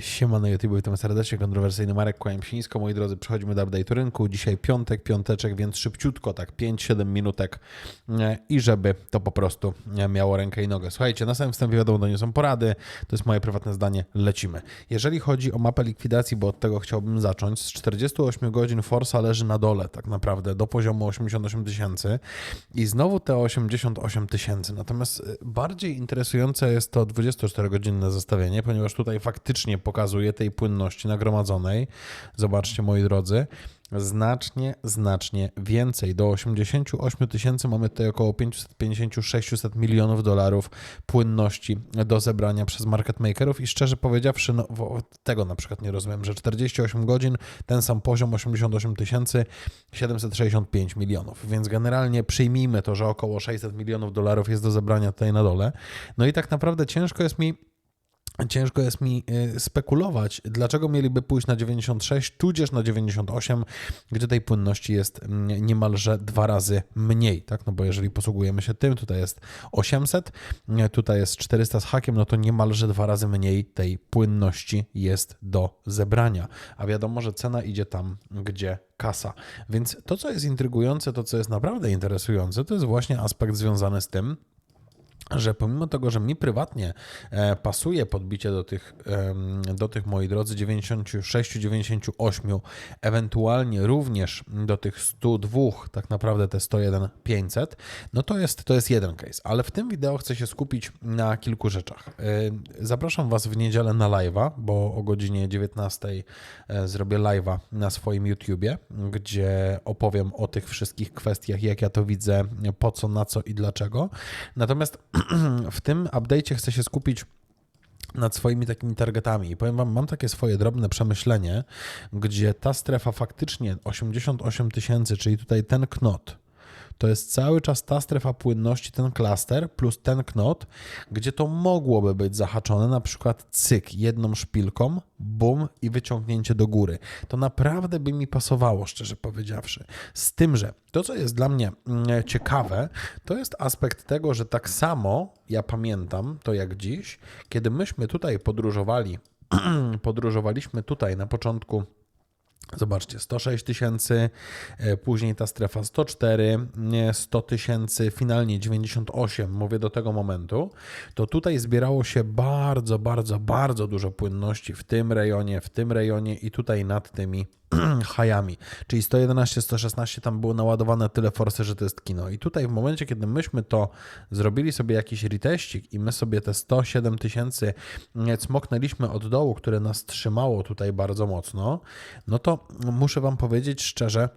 Siema na YouTube, witam serdecznie, kontrowersyjny Marek, nisko, moi drodzy, przechodzimy do update rynku, dzisiaj piątek, piąteczek, więc szybciutko, tak 5-7 minutek e, i żeby to po prostu e, miało rękę i nogę. Słuchajcie, na samym wstępie wiadomo, to nie są porady, to jest moje prywatne zdanie, lecimy. Jeżeli chodzi o mapę likwidacji, bo od tego chciałbym zacząć, z 48 godzin Forsa leży na dole tak naprawdę, do poziomu 88 tysięcy i znowu te 88 tysięcy, natomiast e, bardziej interesujące jest to 24-godzinne zestawienie, ponieważ tutaj faktycznie pokazuje tej płynności nagromadzonej. Zobaczcie, moi drodzy, znacznie, znacznie więcej. Do 88 tysięcy mamy tutaj około 550-600 milionów dolarów płynności do zebrania przez market makerów i szczerze powiedziawszy, no, tego na przykład nie rozumiem, że 48 godzin, ten sam poziom 88 tysięcy 765 milionów, więc generalnie przyjmijmy to, że około 600 milionów dolarów jest do zebrania tutaj na dole. No i tak naprawdę ciężko jest mi Ciężko jest mi y, spekulować, dlaczego mieliby pójść na 96, tudzież na 98, gdzie tej płynności jest mm, niemalże dwa razy mniej, tak? No bo jeżeli posługujemy się tym, tutaj jest 800, y, tutaj jest 400 z hakiem, no to niemalże dwa razy mniej tej płynności jest do zebrania. A wiadomo, że cena idzie tam, gdzie kasa. Więc to, co jest intrygujące, to, co jest naprawdę interesujące, to jest właśnie aspekt związany z tym, że pomimo tego, że mi prywatnie e, pasuje podbicie do tych, do tych moi drodzy 96, 98, ewentualnie również do tych 102, tak naprawdę te 101, 500, no to jest, to jest jeden case, ale w tym wideo chcę się skupić na kilku rzeczach. E, zapraszam Was w niedzielę na live'a, bo o godzinie 19 e, zrobię live'a na swoim YouTubie, gdzie opowiem o tych wszystkich kwestiach, jak ja to widzę, po co, na co i dlaczego. Natomiast w tym update'cie chcę się skupić nad swoimi takimi targetami. I powiem Wam, mam takie swoje drobne przemyślenie, gdzie ta strefa faktycznie 88 tysięcy, czyli tutaj ten knot, to jest cały czas ta strefa płynności, ten klaster plus ten knot, gdzie to mogłoby być zahaczone, na przykład cyk, jedną szpilką, bum i wyciągnięcie do góry. To naprawdę by mi pasowało, szczerze powiedziawszy. Z tym, że to, co jest dla mnie mm, ciekawe, to jest aspekt tego, że tak samo ja pamiętam to jak dziś, kiedy myśmy tutaj podróżowali, podróżowaliśmy tutaj na początku Zobaczcie, 106 tysięcy, e, później ta strefa 104, 100 tysięcy, finalnie 98, mówię do tego momentu, to tutaj zbierało się bardzo, bardzo, bardzo dużo płynności w tym rejonie, w tym rejonie i tutaj nad tymi hajami, czyli 111, 116 tam było naładowane tyle forsy, że to jest kino. I tutaj w momencie, kiedy myśmy to zrobili sobie jakiś reteścik i my sobie te 107 tysięcy cmoknęliśmy od dołu, które nas trzymało tutaj bardzo mocno, no to muszę Wam powiedzieć szczerze,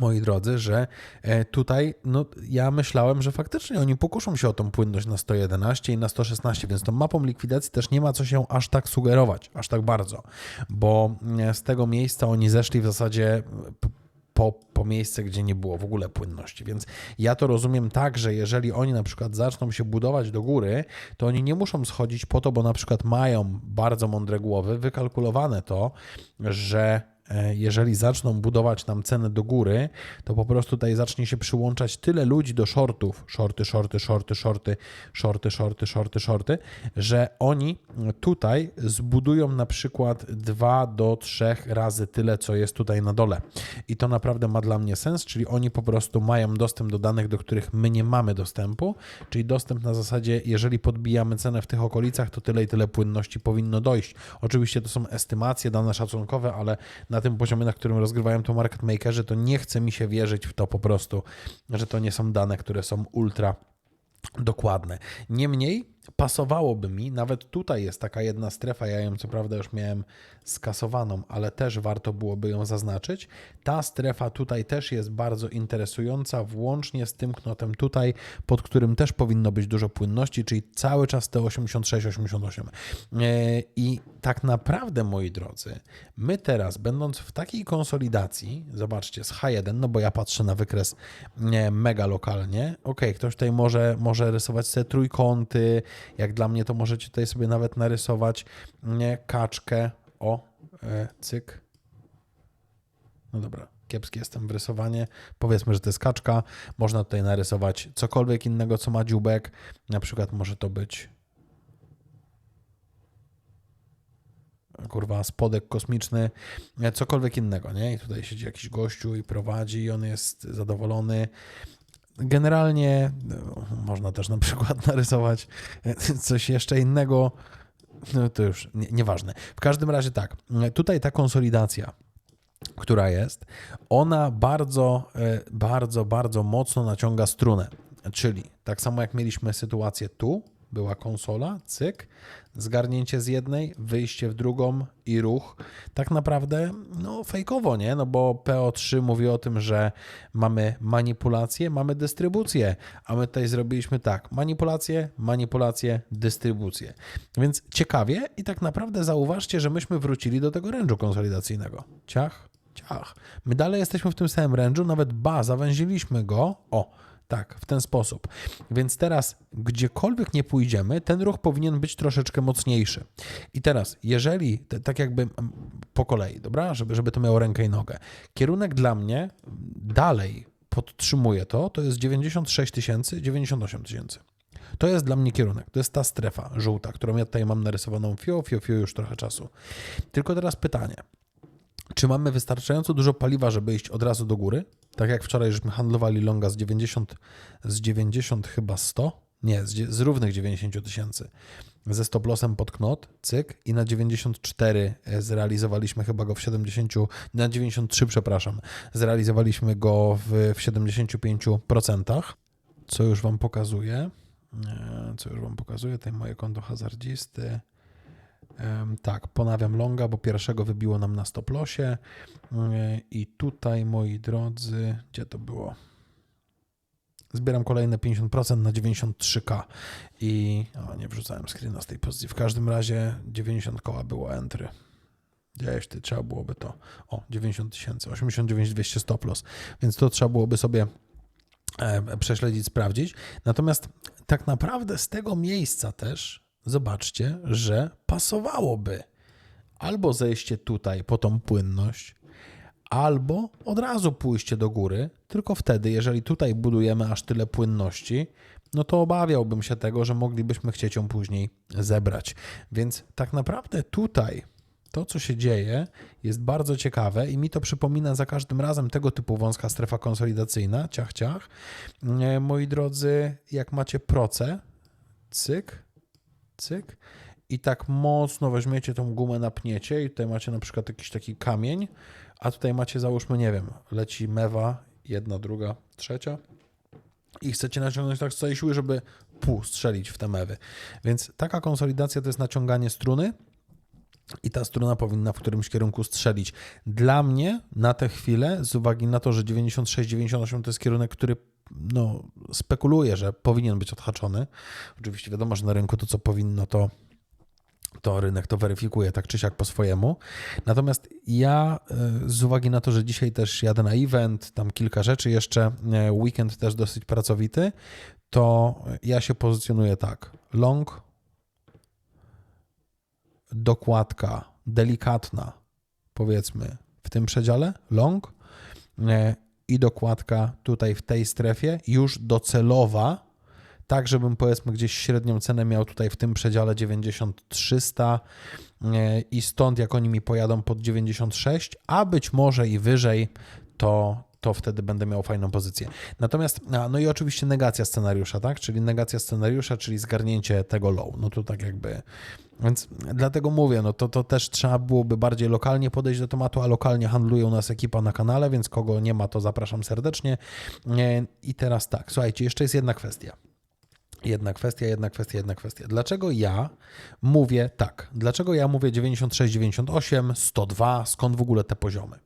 moi drodzy, że e, tutaj no, ja myślałem, że faktycznie oni pokuszą się o tą płynność na 111 i na 116, więc tą mapą likwidacji też nie ma co się aż tak sugerować, aż tak bardzo, bo e, z tego miejsca oni zeszli w zasadzie po, po miejsce, gdzie nie było w ogóle płynności. Więc ja to rozumiem tak, że jeżeli oni na przykład zaczną się budować do góry, to oni nie muszą schodzić po to, bo na przykład mają bardzo mądre głowy, wykalkulowane to, że jeżeli zaczną budować nam cenę do góry, to po prostu tutaj zacznie się przyłączać tyle ludzi do shortów, shorty, shorty, shorty, shorty, shorty, shorty, shorty, shorty, że oni tutaj zbudują na przykład dwa do trzech razy tyle, co jest tutaj na dole. I to naprawdę ma dla mnie sens, czyli oni po prostu mają dostęp do danych, do których my nie mamy dostępu, czyli dostęp na zasadzie, jeżeli podbijamy cenę w tych okolicach, to tyle i tyle płynności powinno dojść. Oczywiście to są estymacje, dane szacunkowe, ale na na tym poziomie, na którym rozgrywają to market makerzy, to nie chce mi się wierzyć w to po prostu, że to nie są dane, które są ultra dokładne. Niemniej pasowałoby mi, nawet tutaj jest taka jedna strefa, ja ją co prawda już miałem skasowaną, ale też warto byłoby ją zaznaczyć. Ta strefa tutaj też jest bardzo interesująca, włącznie z tym knotem tutaj, pod którym też powinno być dużo płynności, czyli cały czas te 86-88. E, I tak naprawdę, moi drodzy, my teraz, będąc w takiej konsolidacji, zobaczcie, z H1, no bo ja patrzę na wykres mega lokalnie, ok, ktoś tutaj może, może rysować sobie trójkąty, jak dla mnie to możecie tutaj sobie nawet narysować kaczkę, o, e, cyk. No dobra, kiepski jestem w rysowanie. Powiedzmy, że to jest kaczka. Można tutaj narysować cokolwiek innego, co ma dziubek. Na przykład może to być kurwa, spodek kosmiczny, e, cokolwiek innego, nie? I tutaj siedzi jakiś gościu i prowadzi i on jest zadowolony. Generalnie można też na przykład narysować coś jeszcze innego, no to już nie, nieważne. W każdym razie tak, tutaj ta konsolidacja, która jest, ona bardzo, e, bardzo, bardzo mocno naciąga strunę. Czyli tak samo jak mieliśmy sytuację tu, była konsola, cyk, zgarnięcie z jednej, wyjście w drugą i ruch. Tak naprawdę, no fejkowo, nie? No bo PO3 mówi o tym, że mamy manipulację, mamy dystrybucję, a my tutaj zrobiliśmy tak, manipulację, manipulację, dystrybucję. Więc ciekawie i tak naprawdę zauważcie, że myśmy wrócili do tego range'u konsolidacyjnego. Ciach, ciach. My dalej jesteśmy w tym samym range'u, nawet ba, zawęziliśmy go, o, tak, w ten sposób. Więc teraz, gdziekolwiek nie pójdziemy, ten ruch powinien być troszeczkę mocniejszy. I teraz, jeżeli, tak jakby po kolei, dobra, żeby, żeby to miało rękę i nogę, kierunek dla mnie dalej podtrzymuje to, to jest 96 tysięcy, 98 tysięcy. To jest dla mnie kierunek, to jest ta strefa żółta, którą ja tutaj mam narysowaną fio, fio, fio już trochę czasu. Tylko teraz pytanie, czy mamy wystarczająco dużo paliwa, żeby iść od razu do góry? Tak jak wczoraj żeśmy handlowali longa z 90, z 90 chyba 100, nie, z, z równych 90 tysięcy, ze stop lossem pod knot, cyk, i na 94 e, zrealizowaliśmy chyba go w 70, na 93, przepraszam, zrealizowaliśmy go w, w 75%, co już Wam pokazuję, e, co już Wam pokazuję, tutaj moje konto hazardzisty, tak, ponawiam longa, bo pierwszego wybiło nam na stop lossie. I tutaj, moi drodzy, gdzie to było? Zbieram kolejne 50% na 93k i o, nie wrzucałem screena z tej pozycji. W każdym razie 90 koła było entry. Gdzieś ty trzeba byłoby to. O, 90 tysięcy, 89 200 stop loss. Więc to trzeba byłoby sobie prześledzić, sprawdzić. Natomiast tak naprawdę z tego miejsca też zobaczcie, że pasowałoby albo zejście tutaj po tą płynność, albo od razu pójście do góry, tylko wtedy, jeżeli tutaj budujemy aż tyle płynności, no to obawiałbym się tego, że moglibyśmy chcieć ją później zebrać. Więc tak naprawdę tutaj to, co się dzieje, jest bardzo ciekawe i mi to przypomina za każdym razem tego typu wąska strefa konsolidacyjna, ciach, ciach. E, moi drodzy, jak macie proce, cyk, cyk i tak mocno weźmiecie tą gumę, napniecie i tutaj macie na przykład jakiś taki kamień, a tutaj macie załóżmy, nie wiem, leci mewa, jedna, druga, trzecia i chcecie naciągnąć tak z całej siły, żeby pół strzelić w te mewy. Więc taka konsolidacja to jest naciąganie struny, i ta struna powinna w którymś kierunku strzelić. Dla mnie na tę chwilę, z uwagi na to, że 96-98 to jest kierunek, który no, spekuluje, że powinien być odhaczony. Oczywiście wiadomo, że na rynku to, co powinno, to, to rynek to weryfikuje tak czy siak po swojemu. Natomiast ja e, z uwagi na to, że dzisiaj też jadę na event, tam kilka rzeczy jeszcze, e, weekend też dosyć pracowity, to ja się pozycjonuję tak. Long, dokładka delikatna, powiedzmy w tym przedziale, long, e, i dokładka tutaj w tej strefie już docelowa, tak żebym powiedzmy gdzieś średnią cenę miał tutaj w tym przedziale 9300 e, i stąd jak oni mi pojadą pod 96, a być może i wyżej, to, to wtedy będę miał fajną pozycję. Natomiast, no i oczywiście negacja scenariusza, tak? Czyli negacja scenariusza, czyli zgarnięcie tego low. No to tak jakby. Więc dlatego mówię, no to, to też trzeba byłoby bardziej lokalnie podejść do tematu, a lokalnie handluje u nas ekipa na kanale, więc kogo nie ma, to zapraszam serdecznie. I teraz tak, słuchajcie, jeszcze jest jedna kwestia. Jedna kwestia, jedna kwestia, jedna kwestia. Dlaczego ja mówię tak? Dlaczego ja mówię 96, 98, 102? Skąd w ogóle te poziomy?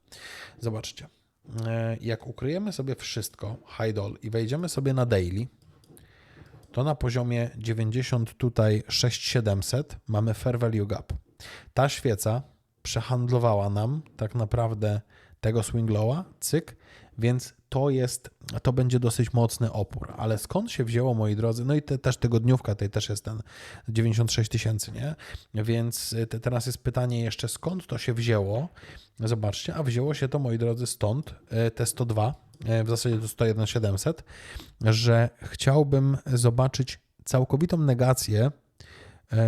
Zobaczcie. E, jak ukryjemy sobie wszystko, doll, i wejdziemy sobie na daily, to na poziomie 90 tutaj 6700 mamy fair value gap. Ta świeca przehandlowała nam tak naprawdę tego swing lowa, cyk, więc to jest, to będzie dosyć mocny opór. Ale skąd się wzięło, moi drodzy? No i te, też tygodniówka, tutaj też jest ten 96 tysięcy, nie? Więc te, teraz jest pytanie jeszcze, skąd to się wzięło? Zobaczcie, a wzięło się to, moi drodzy, stąd e, te 102, e, w zasadzie to 101 700, że chciałbym zobaczyć całkowitą negację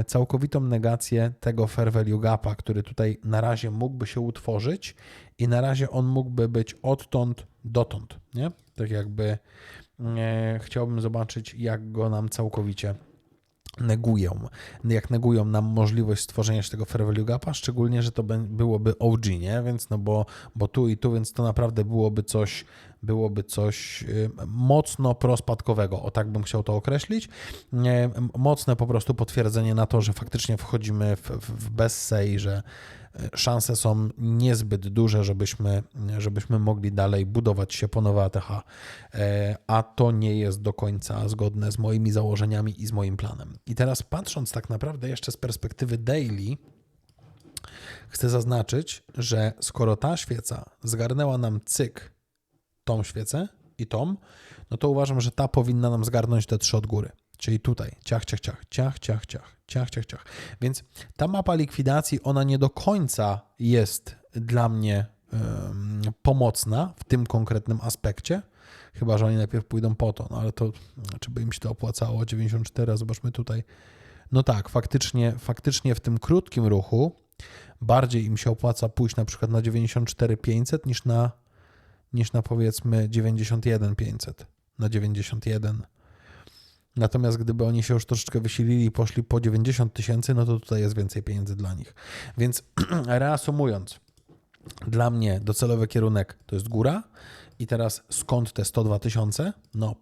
całkowitą negację tego fair value gapa, który tutaj na razie mógłby się utworzyć i na razie on mógłby być odtąd dotąd, nie? Tak jakby e, chciałbym zobaczyć, jak go nam całkowicie negują, jak negują nam możliwość stworzenia się tego fair value gapa, szczególnie, że to byłoby OG, nie? Więc no bo, bo tu i tu, więc to naprawdę byłoby coś, byłoby coś y, mocno prospadkowego, o tak bym chciał to określić. Mocne po prostu potwierdzenie na to, że faktycznie wchodzimy w, w, w bessę i że szanse są niezbyt duże, żebyśmy, żebyśmy mogli dalej budować się po nowe ATH, E, a to nie jest do końca zgodne z moimi założeniami i z moim planem. I teraz patrząc tak naprawdę jeszcze z perspektywy daily, chcę zaznaczyć, że skoro ta świeca zgarnęła nam cyk tą świecę i tą, no to uważam, że ta powinna nam zgarnąć te trzy od góry. Czyli tutaj. Ciach, ciach, ciach, ciach, ciach, ciach, ciach, ciach, ciach. Więc ta mapa likwidacji, ona nie do końca jest dla mnie pomocna w tym konkretnym aspekcie, chyba, że oni najpierw pójdą po to, no ale to, czy by im się to opłacało, 94, a zobaczmy tutaj, no tak, faktycznie, faktycznie w tym krótkim ruchu bardziej im się opłaca pójść na przykład na 94 500 niż na, niż na powiedzmy 91 500, na 91. Natomiast gdyby oni się już troszeczkę wysilili i poszli po 90 tysięcy, no to tutaj jest więcej pieniędzy dla nich. Więc reasumując, dla mnie docelowy kierunek to jest góra. I teraz skąd te 102 tysiące? No,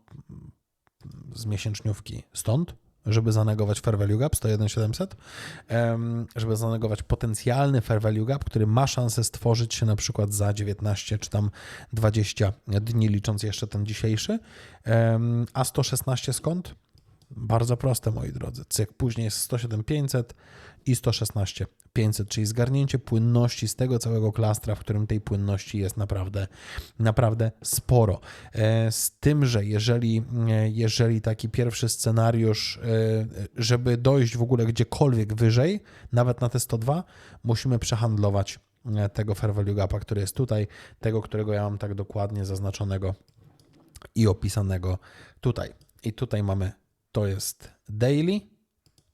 z miesięczniówki stąd, żeby zanegować fair value gap 101 700, em, żeby zanegować potencjalny fair value gap, który ma szansę stworzyć się na przykład za 19 czy tam 20 dni, licząc jeszcze ten dzisiejszy. A 116 skąd? Bardzo proste, moi drodzy. Cyk, później jest 107 500 i 116 500, czyli zgarnięcie płynności z tego całego klastra, w którym tej płynności jest naprawdę, naprawdę sporo. E, Z tym, że jeżeli, e, jeżeli taki pierwszy scenariusz, e, żeby dojść w ogóle gdziekolwiek wyżej, nawet na te 102, musimy przehandlować tego fair value gapa, który jest tutaj, tego, którego ja mam tak dokładnie zaznaczonego i opisanego tutaj. I tutaj mamy, to jest daily,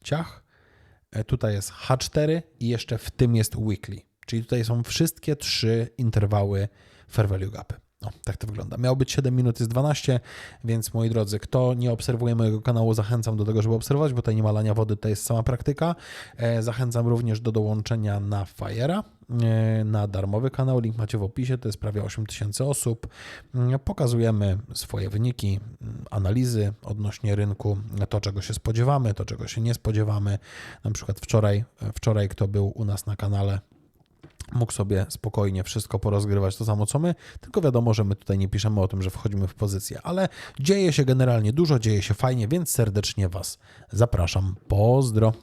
ciach, E, tutaj jest H4 i jeszcze w tym jest weekly. Czyli tutaj są wszystkie trzy interwały fair value gapy. No, tak to wygląda. Miało być 7 minut, jest 12, więc moi drodzy, kto nie obserwuje mojego kanału, zachęcam do tego, żeby obserwować, bo tutaj nie ma lania wody, to jest sama praktyka. E, Zachęcam również do dołączenia na Fire'a, e, na darmowy kanał, link macie w opisie, to jest prawie 8000 osób. Mm, Pokazujemy swoje wyniki, mm, analizy odnośnie rynku, to czego się spodziewamy, to czego się nie spodziewamy. Na przykład wczoraj, wczoraj kto był u nas na kanale, mógł sobie spokojnie wszystko porozgrywać to samo co my, tylko wiadomo, że my tutaj nie piszemy o tym, że wchodzimy w pozycję, ale dzieje się generalnie dużo, dzieje się fajnie, więc serdecznie Was zapraszam. Pozdro.